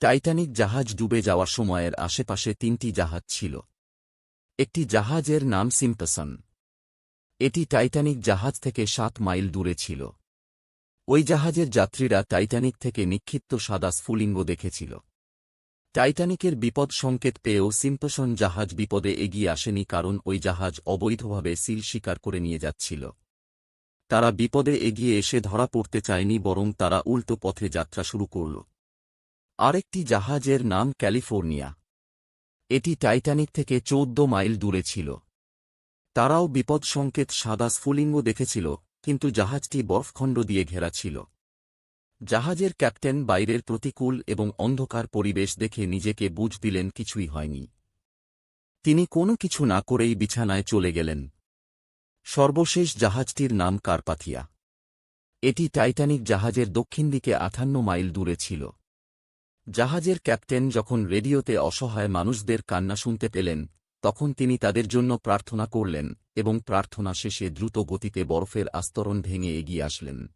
Titanic জাহাজ ডুবে যাওয়ার সময়ের আশেপাশে তিনটি জাহাজ ছিল। একটি জাহাজের নাম সিম্পসন। এটি টাইটানিক জাহাজ থেকে সাত মাইল দূরে ছিল। ওই জাহাজের যাত্রীরা টাইটানিক থেকে নিক্ষিপ্ত সাদা স্ফুলিঙ্গ দেখেছিল। টাইটানিকের বিপদ সংকেত পেয়েও সিম্পসন জাহাজ বিপদে এগিয়ে আসেনি কারণ ওই জাহাজ অবৈধভাবে সিল শিকার করে নিয়ে যাচ্ছিল। তারা বিপদে এগিয়ে এসে ধরা পড়তে চায়নি বরং তারা উল্টো পথে যাত্রা শুরু করল। আরেকটি জাহাজের নাম ক্যালিফোর্নিয়া। এটি টাইটানিক থেকে চৌদ্দ মাইল দূরে ছিল। তারাও বিপদ সংকেত সাদা স্ফুলিঙ্গ দেখেছিল, কিন্তু জাহাজটি বরফখণ্ড দিয়ে ঘেরা ছিল। জাহাজের ক্যাপ্টেন বাইরের প্রতিকূল এবং অন্ধকার পরিবেশ দেখে নিজেকে বুঝ দিলেন কিছুই হয়নি। তিনি কোনো কিছু না করেই বিছানায় চলে গেলেন। সর্বশেষ জাহাজটির নাম কার্পাথিয়া। এটি টাইটানিক জাহাজের দক্ষিণ দিকে আঠান্ন মাইল দূরে ছিল। জাহাজের ক্যাপ্টেন যখন রেডিওতে অসহায় মানুষদের কান্না শুনতে পেলেন, তখন তিনি তাদের জন্য প্রার্থনা করলেন এবং প্রার্থনা শেষে দ্রুত গতিতে বরফের আস্তরণ ভেঙে এগিয়ে আসলেন।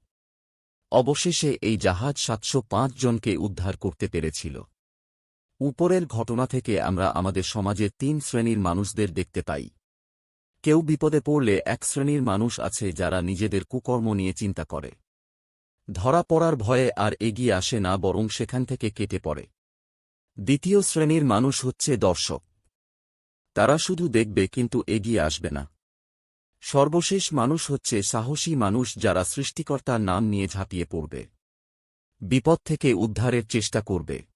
অবশেষে এই জাহাজ সাতশো পাঁচ জনকে উদ্ধার করতে পেরেছিল। উপরের ঘটনা থেকে আমরা আমাদের সমাজে তিন শ্রেণির মানুষদের দেখতে পাই। কেউ বিপদে পড়লে এক শ্রেণির মানুষ আছে যারা নিজেদের কুকর্ম নিয়ে চিন্তা করে। ধরা পড়ার ভয়ে আর এগিয়ে আসে না, বরং সেখান থেকে কেটে পড়ে। দ্বিতীয় শ্রেণির মানুষ হচ্ছে দর্শক। তারা শুধু দেখবে, কিন্তু এগিয়ে আসবে না। সর্বশেষ মানুষ হচ্ছে সাহসী মানুষ যারা সৃষ্টিকর্তার নাম নিয়ে ঝাঁপিয়ে পড়বে। বিপদ থেকে উদ্ধারের চেষ্টা করবে।